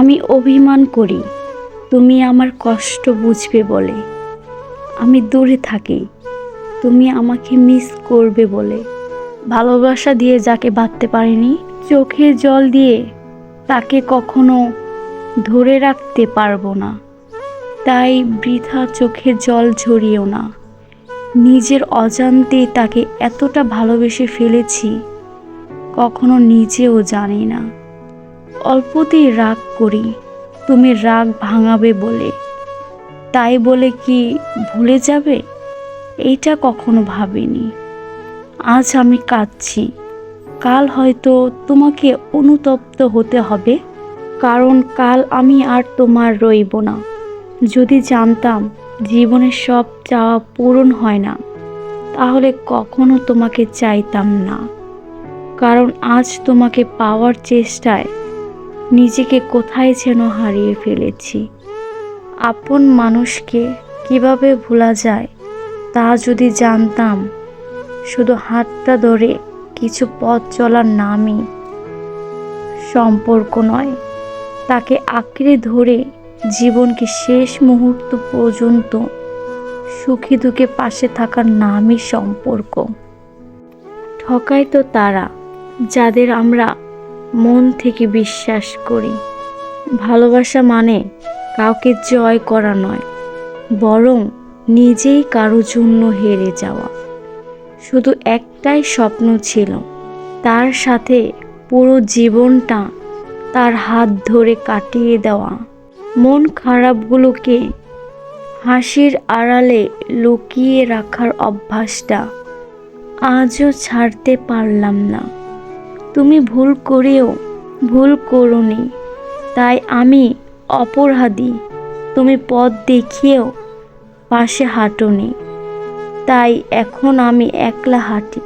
আমি অভিমান করি। তুমি আমার কষ্ট বুঝবে বলে। আমি দূরে থাকি। তুমি আমাকে মিস করবে বলে। ভালোবাসা দিয়ে যাকে বাঁধতে পারিনি, চোখে জল দিয়ে তাকে কখনো ধরে রাখতে পারব না। তাই বৃথা চোখে জল ঝরিয়েও না। নিজের অজান্তে তাকে এতটা ভালোবেসে ফেলেছি, কখনো নিজেও জানি না। অল্পতেই রাগ করি। তুমি রাগ ভাঙাবে বলে। তাই বলে কি ভুলে যাবে? এইটা কখনো ভাবিনি। আজ আমি কাঁদছি। কাল হয়তো তোমাকে অনুতপ্ত হতে হবে। কারণ কাল আমি আর তোমার রইব না। যদি জানতাম জীবনের সব চাওয়া পূরণ হয় না, তাহলে কখনো তোমাকে চাইতাম না। কারণ আজ তোমাকে পাওয়ার চেষ্টায় নিজেকে কোথায় যেন হারিয়ে ফেলেছি। আপন মানুষকে কীভাবে ভোলা যায়, তা যদি জানতাম, শুধু হাতটা ধরে কিছু পথ চলার নামই সম্পর্ক নয়। তাকে আঁকড়ে ধরে জীবনকে শেষ মুহূর্ত পর্যন্ত সুখী দুঃখে পাশে থাকার নামই সম্পর্ক। ঠকাই তো তারা, যাদের আমরা মন থেকে বিশ্বাস করি। ভালোবাসা মানে কাউকে জয় করা নয়, বরং নিজেই কারও জন্য হেরে যাওয়া। শুধু একটাই স্বপ্ন ছিল, তার সাথে পুরো জীবনটা তার হাত ধরে কাটিয়ে দেওয়া। মন খারাপগুলোকে হাসির আড়ালে লুকিয়ে রাখার অভ্যাসটা আজও ছাড়তে পারলাম না। তুমি ভুল করেও ভুল করনি। তাই আমি অপরাধী। তুমি পথ দেখিয়েও পাশে হাঁটোনি। তাই এখন আমি একলা হাঁটি।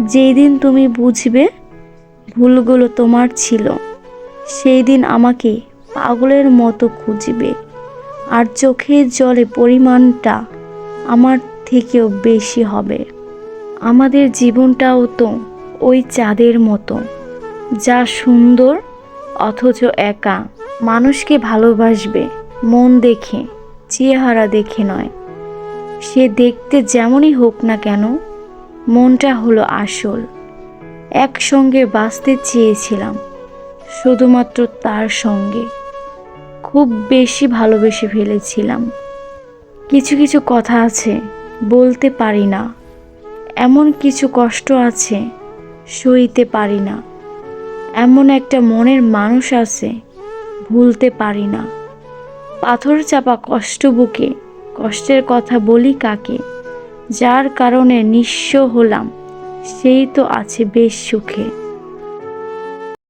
যেই দিন তুমি বুঝবে ভুলগুলো তোমার ছিল সেই দিন আমাকে পাগলের মতো খুঁজবে। আর চোখের জলে পরিমাণটা আমার থেকেও বেশি হবে। আমাদের জীবনটাও তো ওই চাঁদের মতো, যা সুন্দর অথচ একা। মানুষকে ভালোবাসবে, মন দেখে, চেহারা দেখে নয়। সে দেখতে যেমনই হোক না কেন, মনটা হলো আসল। একসঙ্গে বাঁচতে চেয়েছিলাম, শুধুমাত্র তার সঙ্গে। খুব বেশি ভালোবেসে ফেলেছিলাম। কিছু কিছু কথা আছে, বলতে পারি না। এমন কিছু কষ্ট আছে সইতে পারি না। এমন একটা মনের মানুষ আছে, ভুলতে পারি না। পাথর চাপা কষ্ট বুকে, কষ্টের কথা বলি কাকে? যার কারণে নিঃস্ব হলাম, সেই তো আছে বেশ সুখে।